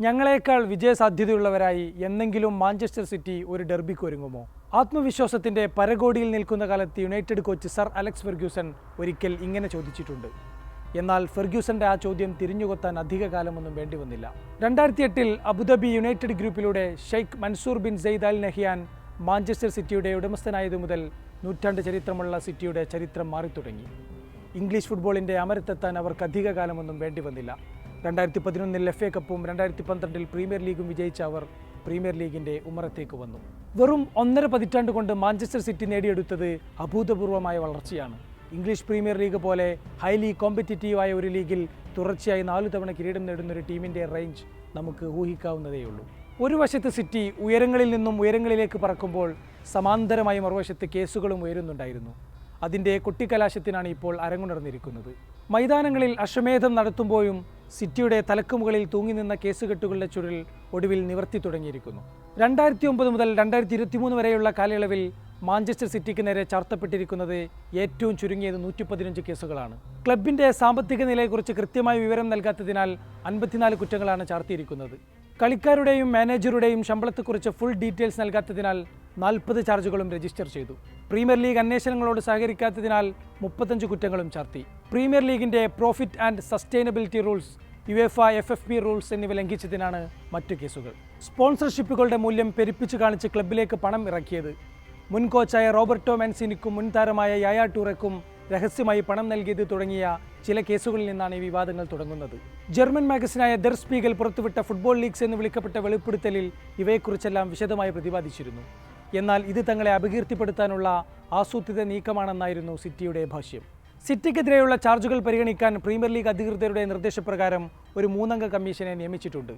ഞങ്ങളെക്കാൾ വിജയസാധ്യതയുള്ളവരായി എന്നെങ്കിലും Manchester city ഒരു ഡെർബിക്ക് ഒരുങ്ങുമോ? ആത്മവിശ്വാസത്തിന്റെ പരകോടിയിൽ നിൽക്കുന്ന കാലത്ത് United coach Sir Alex Ferguson ഒരിക്കൽ ഇങ്ങനെ ചോദിച്ചിട്ടുണ്ട്. എന്നാൽ ഫെർഗ്യൂസന്റെ ആ ചോദ്യം തിരിഞ്ഞുകൊത്താൻ അധിക കാലമൊന്നും വേണ്ടി വന്നില്ല. രണ്ടായിരത്തി എട്ടിൽ Abu Dhabi United ഗ്രൂപ്പിലൂടെ Sheikh Mansour bin Zayed Al Nahyan Manchester സിറ്റിയുടെ ഉടമസ്ഥനായതു മുതൽ നൂറ്റാണ്ട് ചരിത്രമുള്ള സിറ്റിയുടെ ചരിത്രം മാറിത്തുടങ്ങി. ഇംഗ്ലീഷ് ഫുട്ബോളിന്റെ അമരത്തെത്താൻ അവർക്ക് അധിക കാലമൊന്നും വേണ്ടി വന്നില്ല. രണ്ടായിരത്തി പതിനൊന്നിൽ എഫ് എ കപ്പും രണ്ടായിരത്തി പന്ത്രണ്ടിൽ പ്രീമിയർ ലീഗും വിജയിച്ച അവർ പ്രീമിയർ ലീഗിന്റെ ഉമ്മറത്തേക്ക് വന്നു. വെറും ഒന്നര പതിറ്റാണ്ട് കൊണ്ട് മാഞ്ചസ്റ്റർ സിറ്റി നേടിയെടുത്തത് അഭൂതപൂർവമായ വളർച്ചയാണ്. ഇംഗ്ലീഷ് പ്രീമിയർ ലീഗ് പോലെ ഹൈലി കോമ്പറ്റിറ്റീവായ ഒരു ലീഗിൽ തുടർച്ചയായി നാലു തവണ കിരീടം നേടുന്ന ഒരു ടീമിന്റെ റേഞ്ച് നമുക്ക് ഊഹിക്കാവുന്നതേയുള്ളൂ ഒരു വശത്ത് സിറ്റി ഉയരങ്ങളിൽ നിന്നും ഉയരങ്ങളിലേക്ക് പറക്കുമ്പോൾ സമാന്തരമായി മറുവശത്ത് കേസുകളും ഉയരുന്നുണ്ടായിരുന്നു. അതിന്റെ കൊട്ടിക്കലാശത്തിനാണ് ഇപ്പോൾ അരങ്ങുണർന്നിരിക്കുന്നത്. മൈതാനങ്ങളിൽ അശ്വമേധം നടത്തുമ്പോഴും സിറ്റിയുടെ തലക്കുമുകളിൽ തൂങ്ങി നിന്ന കേസുകെട്ടുകളുടെ ചുരുൾ ഒടുവിൽ നിവർത്തി തുടങ്ങിയിരിക്കുന്നു. രണ്ടായിരത്തി ഒമ്പത് മുതൽ രണ്ടായിരത്തി ഇരുപത്തിമൂന്ന് വരെയുള്ള കാലയളവിൽ മാഞ്ചസ്റ്റർ സിറ്റിക്ക് നേരെ ചാർത്തപ്പെട്ടിരിക്കുന്നത് ഏറ്റവും ചുരുങ്ങിയത് നൂറ്റി പതിനഞ്ച് കേസുകളാണ്. ക്ലബിന്റെ സാമ്പത്തിക നിലയെക്കുറിച്ച് കൃത്യമായ വിവരം നൽകാത്തതിനാൽ അൻപത്തിനാല് കുറ്റങ്ങളാണ് ചാർത്തിയിരിക്കുന്നത്. കളിക്കാരുടെയും മാനേജറുടെയും ശമ്പളത്തെക്കുറിച്ച് ഫുൾ ഡീറ്റെയിൽസ് നൽകാത്തതിനാൽ നാൽപ്പത് ചാർജുകളും രജിസ്റ്റർ ചെയ്തു. പ്രീമിയർ ലീഗ് അന്വേഷണങ്ങളോട് സഹകരിക്കാത്തതിനാൽ മുപ്പത്തഞ്ച് കുറ്റങ്ങളും ചാർത്തി. പ്രീമിയർ ലീഗിന്റെ profit and sustainability rules U F F F P rules എന്നിവ ലംഘിച്ചതിനാണ് മറ്റു കേസുകൾ. സ്പോൺസർഷിപ്പുകളുടെ മൂല്യം പെരുപ്പിച്ചു കാണിച്ച് ക്ലബിലേക്ക് പണം ഇറക്കിയത് മുൻ കോച്ചായ റോബർട്ടോ മാൻസിനിക്കും മുൻ താരമായ യായ ടൂറയ്ക്കും രഹസ്യമായി പണം നൽകിയത് തുടങ്ങിയ ചില കേസുകളിൽ നിന്നാണ് ഈ വിവാദങ്ങൾ തുടങ്ങുന്നത്. ജർമ്മൻ മാഗസിനായ ദർ സ്പീഗൽ പുറത്തുവിട്ട ഫുട്ബോൾ ലീഗ്സ് എന്ന് വിളിക്കപ്പെട്ട വെളിപ്പെടുത്തലിൽ ഇവയെക്കുറിച്ചെല്ലാം വിശദമായി പ്രതിപാദിച്ചിരുന്നു. എന്നാൽ ഇത് തങ്ങളെ അപകീർത്തിപ്പെടുത്താനുള്ള ആസൂത്രിത നീക്കമാണെന്നായിരുന്നു സിറ്റിയുടെ ഭാഷ്യം. സിറ്റിക്കെതിരെയുള്ള ചാർജുകൾ പരിഗണിക്കാൻ പ്രീമിയർ ലീഗ് അധികൃതരുടെ നിർദ്ദേശപ്രകാരം ഒരു മൂന്നംഗ കമ്മീഷനെ നിയമിച്ചിട്ടുണ്ട്.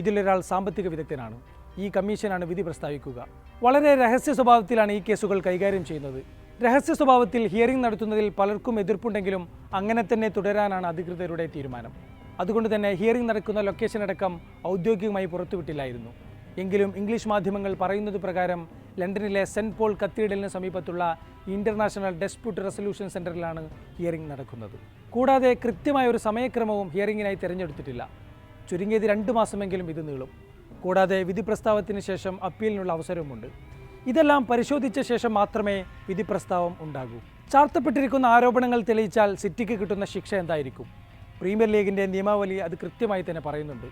ഇതിലൊരാൾ സാമ്പത്തിക വിദഗ്ധനാണ്. ഈ കമ്മീഷനാണ് വിധി പ്രസ്താവിക്കുക. വളരെ രഹസ്യ സ്വഭാവത്തിലാണ് ഈ കേസുകൾ കൈകാര്യം ചെയ്യുന്നത്. രഹസ്യ സ്വഭാവത്തിൽ ഹിയറിംഗ് നടത്തുന്നതിൽ പലർക്കും എതിർപ്പുണ്ടെങ്കിലും അങ്ങനെ തന്നെ തുടരാനാണ് അധികൃതരുടെ തീരുമാനം. അതുകൊണ്ട് തന്നെ ഹിയറിംഗ് നടക്കുന്ന ലൊക്കേഷൻ അടക്കം ഔദ്യോഗികമായി പുറത്തുവിട്ടില്ലായിരുന്നു. എങ്കിലും ഇംഗ്ലീഷ് മാധ്യമങ്ങൾ പറയുന്നത് പ്രകാരം ലണ്ടനിലെ സെന്റ് പോൾ കത്തീഡലിന് സമീപത്തുള്ള ഇന്റർനാഷണൽ ഡെസ്പ്യൂട്ട് റെസൊല്യൂഷൻ സെന്ററിലാണ് ഹിയറിംഗ് നടക്കുന്നത്. കൂടാതെ കൃത്യമായ ഒരു സമയക്രമവും ഹിയറിംഗിനായി തിരഞ്ഞെടുത്തിട്ടില്ല. ചുരുങ്ങിയത് രണ്ട് മാസമെങ്കിലും ഇത് നീളും. കൂടാതെ വിധി പ്രസ്താവത്തിന് ശേഷം അപ്പീലിനുള്ള അവസരവുമുണ്ട്. ഇതെല്ലാം പരിശോധിച്ച ശേഷം മാത്രമേ വിധി പ്രസ്താവം ഉണ്ടാകൂ. ചാർത്തപ്പെട്ടിരിക്കുന്ന ആരോപണങ്ങൾ തെളിയിച്ചാൽ സിറ്റിക്ക് കിട്ടുന്ന ശിക്ഷ എന്തായിരിക്കും? പ്രീമിയർ ലീഗിന്റെ നിയമാവലി അത് കൃത്യമായി തന്നെ പറയുന്നുണ്ട്.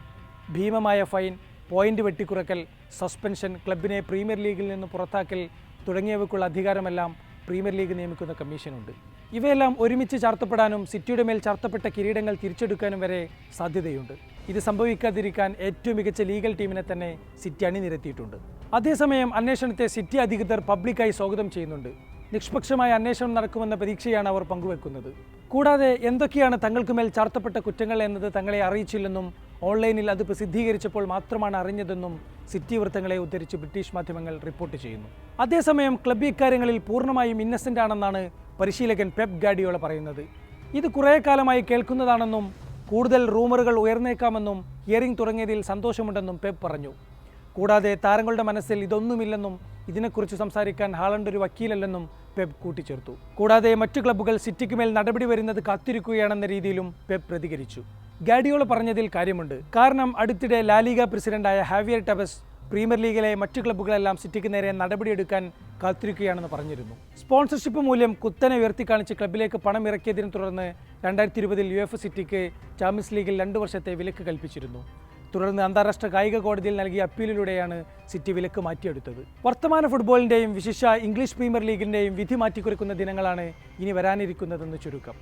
ഭീമമായ ഫൈൻ പോയിന്റ് വെട്ടിക്കുറക്കൽ സസ്പെൻഷൻ ക്ലബിനെ പ്രീമിയർ ലീഗിൽ നിന്ന് പുറത്താക്കൽ തുടങ്ങിയവയ്ക്കുള്ള അധികാരമെല്ലാം പ്രീമിയർ ലീഗ് നിയമിക്കുന്ന കമ്മീഷനുണ്ട്. ഇവയെല്ലാം ഒരുമിച്ച് ചാർത്തപ്പെടാനും സിറ്റിയുടെ മേൽ ചാർത്തപ്പെട്ട കിരീടങ്ങൾ തിരിച്ചെടുക്കാനും വരെ സാധ്യതയുണ്ട്. ഇത് സംഭവിക്കാതിരിക്കാൻ ഏറ്റവും മികച്ച ലീഗൽ ടീമിനെ തന്നെ സിറ്റി അണിനിരത്തിയിട്ടുണ്ട്. അതേസമയം അന്വേഷണത്തെ സിറ്റി അധികൃതർ പബ്ലിക്കായി സ്വാഗതം ചെയ്യുന്നുണ്ട്. നിഷ്പക്ഷമായ അന്വേഷണം നടക്കുമെന്ന പ്രതീക്ഷയാണ് അവർ പങ്കുവെക്കുന്നത്. കൂടാതെ എന്തൊക്കെയാണ് തങ്ങൾക്ക് മേൽ ചാർത്തപ്പെട്ട കുറ്റങ്ങൾ എന്നത് തങ്ങളെ അറിയിച്ചില്ലെന്നും ഓൺലൈനിൽ അത് പ്രസിദ്ധീകരിച്ചപ്പോൾ മാത്രമാണ് അറിഞ്ഞതെന്നും സിറ്റി വൃത്തങ്ങളെ ഉദ്ധരിച്ച് ബ്രിട്ടീഷ് മാധ്യമങ്ങൾ റിപ്പോർട്ട് ചെയ്യുന്നു. അതേസമയം ക്ലബ് ഇക്കാര്യങ്ങളിൽ പൂർണമായും ഇന്നസെന്റ് ആണെന്നാണ് പരിശീലകൻ പെപ് ഗാഡിയോള പറയുന്നത്. ഇത് കുറേ കാലമായി കേൾക്കുന്നതാണെന്നും കൂടുതൽ റൂമറുകൾ ഉയർന്നേക്കാമെന്നും ഹിയറിംഗ് തുടങ്ങിയതിൽ സന്തോഷമുണ്ടെന്നും പെപ് പറഞ്ഞു. കൂടാതെ താരങ്ങളുടെ മനസ്സിൽ ഇതൊന്നുമില്ലെന്നും ഇതിനെക്കുറിച്ച് സംസാരിക്കാൻ ഹാളണ്ട് ഒരു വക്കീലല്ലെന്നും പെപ് കൂട്ടിച്ചേർത്തു. കൂടാതെ മറ്റു ക്ലബ്ബുകൾ സിറ്റിക്ക് മേൽ നടപടി വരുന്നത് കാത്തിരിക്കുകയാണെന്ന രീതിയിലും പെപ് പ്രതികരിച്ചു. ഗാഡിയോള പറഞ്ഞതിൽ കാര്യമുണ്ട്. കാരണം അടുത്തിടെ ലാലിഗ പ്രസിഡന്റായ ഹാവിയർ ടബസ് പ്രീമിയർ ലീഗിലെ മറ്റു ക്ലബ്ബുകളെല്ലാം സിറ്റിക്ക് നേരെ നടപടിയെടുക്കാൻ കാത്തിരിക്കുകയാണെന്ന് പറഞ്ഞിരുന്നു. സ്പോൺസർഷിപ്പ് മൂല്യം കുത്തനെ ഉയർത്തിക്കാണിച്ച് ക്ലബിലേക്ക് പണം ഇറക്കിയതിനെ തുടർന്ന് രണ്ടായിരത്തി ഇരുപതിൽ യു എഫ് സിറ്റിക്ക് ചാമ്പ്യൻസ് ലീഗിൽ രണ്ട് വർഷത്തെ വിലക്ക് കൽപ്പിച്ചിരുന്നു. തുടർന്ന് അന്താരാഷ്ട്ര കായിക കോടതിയിൽ നൽകിയ അപ്പീലിലൂടെയാണ് സിറ്റി വിലക്ക് മാറ്റിയെടുത്തത്. വർത്തമാന ഫുട്ബോളിന്റെയും വിശിഷ്ട ഇംഗ്ലീഷ് പ്രീമിയർ ലീഗിന്റെയും വിധി മാറ്റിക്കുറിക്കുന്ന ദിനങ്ങളാണ് ഇനി വരാനിരിക്കുന്നതെന്ന് ചുരുക്കം.